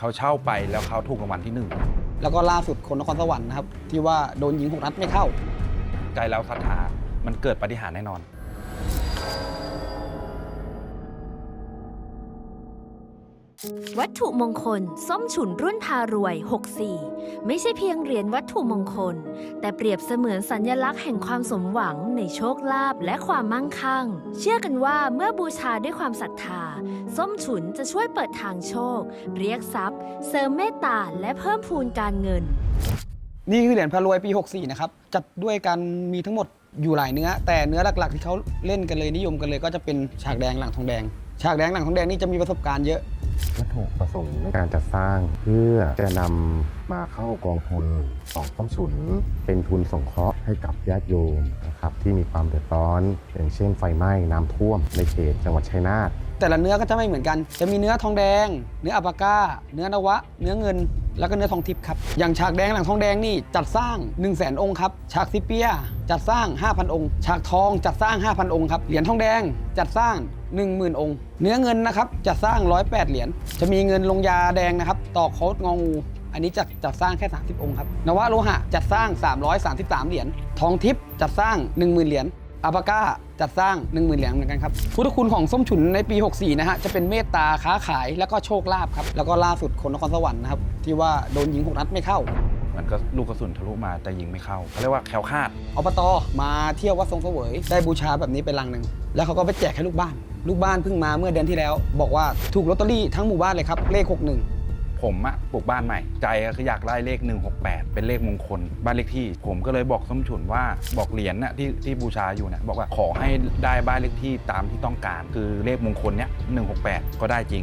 เขาเช่าไปแล้วเขาถูกรางวัลที่หนึ่งแล้วก็ล่าสุดคนนครสวรรค์นะครับที่ว่าโดนยิงหกนัดไม่เข้า ใจแล้วศรัทธามันเกิดปาฏิหารย์แน่นอน วัตถุมงคล ส้มฉุนรุ่นพารวย 64 ไม่ใช่เพียงเหรียญวัตถุมงคล แต่เปรียบเสมือนสัญลักษณ์แห่งความสมหวังในโชคลาภและความมั่งคั่ง เชื่อกันว่าเมื่อบูชาด้วยความศรัทธา ส้มฉุนจะช่วยเปิดทางโชค เรียกทรัพย์ เสริมเมตตาและเพิ่มพูนการเงิน นี่คือเหรียญพารวยปี 64 นะครับ จัดด้วยกันมีทั้งหมดอยู่หลายเนื้อ แต่เนื้อหลักๆ ที่เขาเล่นกันเลยนิยมกันเลย ก็จะเป็นฉากแดงหลังทองแดง ฉากแดงหลังทองแดงนี่จะมีประสบการณ์เยอะ วัตถุประสงค์ในการจัดสร้าง เพื่อจะนำมาเข้ากองทุนของต้มฉุน เป็นทุนสงเคราะห์ให้กับญาติโยมนะครับที่มีความเดือดร้อน อย่างเช่นไฟไหม้น้ำท่วมในเขตจังหวัดชัยนาทแต่ละเนื้อก็จะไม่เหมือนกัน จะมีเนื้อทองแดง เนื้ออัปาก้า เนื้อนวะ เนื้อเงิน แล้วก็เนื้อทองทิพย์ครับ อย่างฉากแดงหลังทองแดงนี่จัดสร้าง 1 0 0 0 0แองค์ครับ ฉากซิเปีย จัดสร้าง 5,000 องค์ ฉากทองจัดสร้าง 5,000 องค์ครับ เหรียญทองแดงจัดสร้าง 10,000 องค์ เนื้อเงินนะครับจัดสร้าง 108 เหรียญ จะมีเงินลงยาแดงนะครับตอกโค้ดงองู อันนี้จัดจัดสร้างแค่ 30 องค์ครับ นวะโลหะจัดสร้าง 333 เหรียญ ทองทิพย์จัดสร้าง 10,000 เหรียญอาปาก้าจัดสร้าง 1 0,000 เหรียญเหมือนกันครับ พุทธคุณของส้มฉุนในปี 64 นะฮะ จะเป็นเมตตาค้าขายแล้วก็โชคลาภครับ แล้วก็ล่าสุดคนนครสวรรค์นะครับ ที่ว่าโดนยิงหกนัดไม่เข้า มันก็ลูกกระสุนทะลุมาแต่ยิงไม่เข้าเขาเรียกว่าแคล้วคลาดอบตมาเที่ยววัดทรงเสวย ได้บูชาแบบนี้เป็นลังหนึ่งแล้วเขาก็ไปแจกให้ลูกบ้าน ลูกบ้านเพิ่งมาเมื่อเดือนที่แล้ว บอกว่าถูกลอตเตอรี่ทั้งหมู่บ้านเลยครับ เลข 61 ผมอะปลูกบ้านใหม่ ใจก็ออยากได้เลข 168 เป็นเลขมงคล บ้านเลขที่ ผมก็เลยบอกส้มฉุนว่าบอกเหรียญน่ะที่ที่บูชาอยู่เนี่ยบอกว่าขอให้ได้บ้านเลขที่ตามที่ต้องการ คือเลขมงคลเนี้ย168 ก็ได้จริง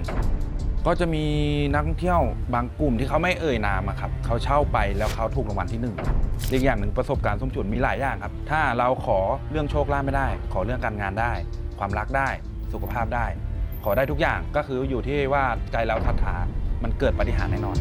ก็จะมีนักท่องเที่ยวบางกลุ่มที่เขาไม่เอ่ยนามอะครับเขาเช่าไปแล้วเขาถูกรางวัลที่หนึ่งอีกอย่างหนึ่งประสบการณ์ส้มฉุนมีหลายอย่างครับ ถ้าเราขอเรื่องโชคลาภไม่ได้ ขอเรื่องการงานได้ ความรักได้ สุขภาพได้ ขอได้ทุกอย่างก็คืออยู่ที่ว่าใจเราศรัทธามันเกิดปฏิหารแน่นอน